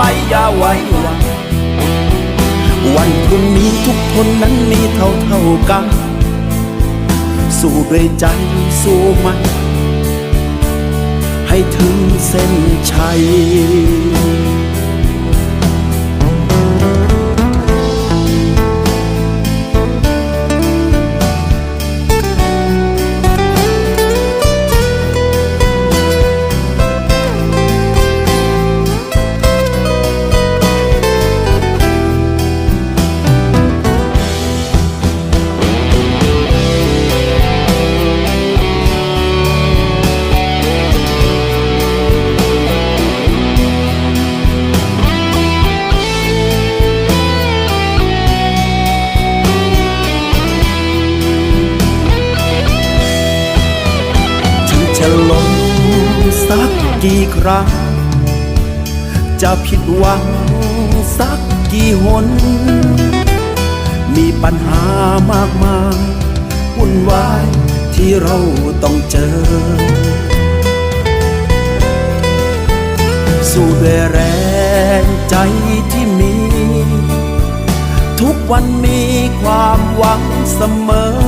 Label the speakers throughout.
Speaker 1: ไปอย่าไว้วัน วันพรุ่งนี้ทุกคนนั้นมีเท่าเท่ากัน สู้ด้วยใจสู้มัน ให้ถึงเส้นชัย จะล้มสักกี่ครั้ง จะผิดหวังสักกี่หน มีปัญหามากมายวุ่นวายที่เราต้องเจอ สู้ด้วยแรงใจที่มี ทุกวันมีความหวังเสมอ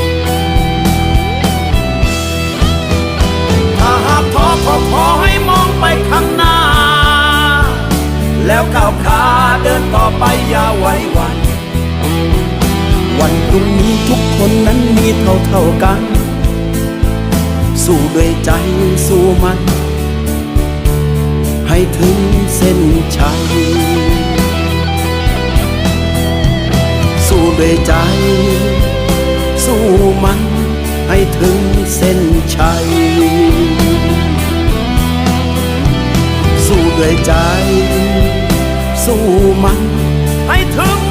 Speaker 1: แล้วก้าวขาเดินต่อไปอย่าไว้วัน วันพรุ่งนี้ทุกคนนั้นมีเท่าเท่ากัน สู้ด้วยใจสู้มัน ให้ถึงเส้นชัยสู้ด้วยใจ สู้มัน ให้ถึงเส้นชัยสู้ด้วยใจู้มันให้ถึง